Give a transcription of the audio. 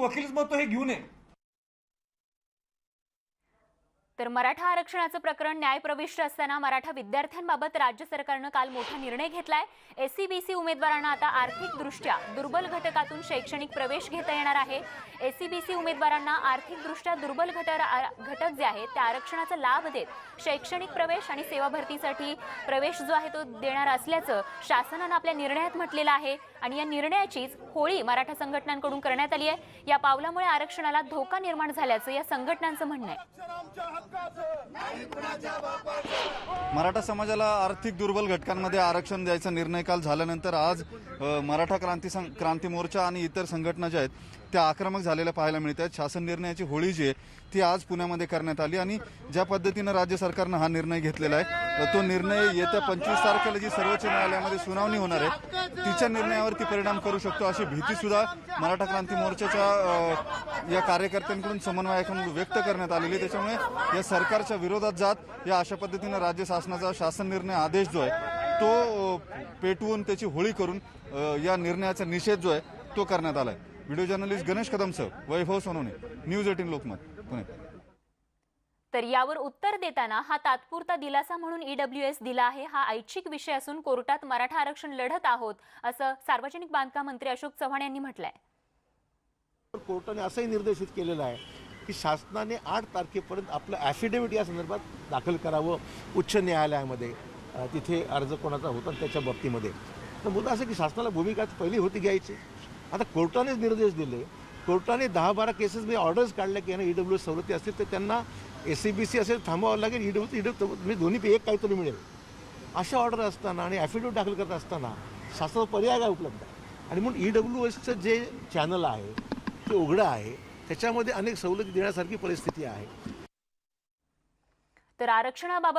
वकीलच मग तो हे घेऊन ये. तर मराठा आरक्षणाचं प्रकरण न्यायप्रविष्ट असताना मराठा विद्यार्थ्यांबाबत राज्य सरकारनं काल मोठा निर्णय घेतलाय. एससीबीसी उमेदवारांना आता आर्थिकदृष्ट्या दुर्बल घटकातून शैक्षणिक प्रवेश घेता येणार आहे. एससीबीसी उमेदवारांना आर्थिकदृष्ट्या दुर्बल घट घटक जे आहेत त्या आरक्षणाचा लाभ देत शैक्षणिक प्रवेश आणि सेवा भरतीसाठी प्रवेश जो आहे तो देणार असल्याचं शासनानं आपल्या निर्णयात म्हटलेलं आहे. आणि या निर्णयाचीच होळी मराठा संघटनांकडून करण्यात आली आहे. या पावलामुळे आरक्षणाला धोका निर्माण झाल्याचं या संघटनांचं म्हणणं आहे. मराठा समाजाला आर्थिक दुर्बल घटकांमध्ये आरक्षण द्यायचा निर्णय काल झाल्यानंतर आज मराठा क्रांती सं- क्रांती मोर्चा आणि इतर संघटना ज्या आहेत त्या आक्रमक झालेल्या पाहायला मिळत आहेत. शासन निर्णयाची होळी जी आहे ती आज पुण्यामध्ये करण्यात आली आणि ज्या पद्धतीनं राज्य सरकारनं हा निर्णय घेतलेला आहे तो निर्णय येत्या पंचवीस तारखेला जी सर्वोच्च न्यायालयामध्ये सुनावणी होणार आहे तिच्या निर्णयावरती परिणाम करू शकतो अशी भीती सुद्धा मराठा क्रांती मोर्चाच्या या कार्यकर्त्यांकडून समन्वयाकडून व्यक्त करण्यात आलेली आहे. त्याच्यामुळे या सरकारच्या विरोधात जात या अशा पद्धतीनं राज्य शासनाचा शासन निर्णय आदेश जो आहे तो पेटवून त्याची होळी करून या निर्णयाचा निषेध जो आहे तो करण्यात आला आहे व्हिडिओ जर्नलिस्ट गणेश कदमसह वैभव सोनवणे न्यूज एटीन लोकमत पुणे. तर यावर उत्तर देताना हा तात्पुरता दिलासा म्हणून ईडब्ल्यू एस दिला आहे. हा ऐच्छिक विषय असून कोर्टात मराठा आरक्षण लढत आहोत असं सार्वजनिक बांधकाम मंत्री अशोक चव्हाण यांनी म्हटलंय. तर कोर्टाने असंही निर्देशित केलेलं आहे की शासनाने आठ तारखेपर्यंत आपलं ॲफिडेव्हिट या संदर्भात दाखल करावं उच्च न्यायालयामध्ये. तिथे अर्ज कोणाचा होता त्याच्या बाबतीमध्ये. तर मुद्दा असं की शासनाला भूमिका पहिली होती घ्यायची. आता कोर्टानेच निर्देश दिले. कोर्टाने दहा बारा केसेस मी ऑर्डर्स काढल्या की यांना ई डब्ल्यू सवलती असतील तर त्यांना एस सी बी सी असेल थांबावं लागेल ई डब्ल्यू ई डब्ल्यू म्हणजे दोन्ही एक काहीतरी मिळेल. अशा ऑर्डर असताना आणि ॲफिडेविट दाखल करत असताना शासनाचा पर्याय काय उपलब्ध आहे? आणि म्हणून ई डब्ल्यू एसचं जे चॅनल आहे ते उघडं आहे त्याच्यामध्ये अनेक सवलती देण्यासारखी परिस्थिती आहे. तर आरक्षणाबाबत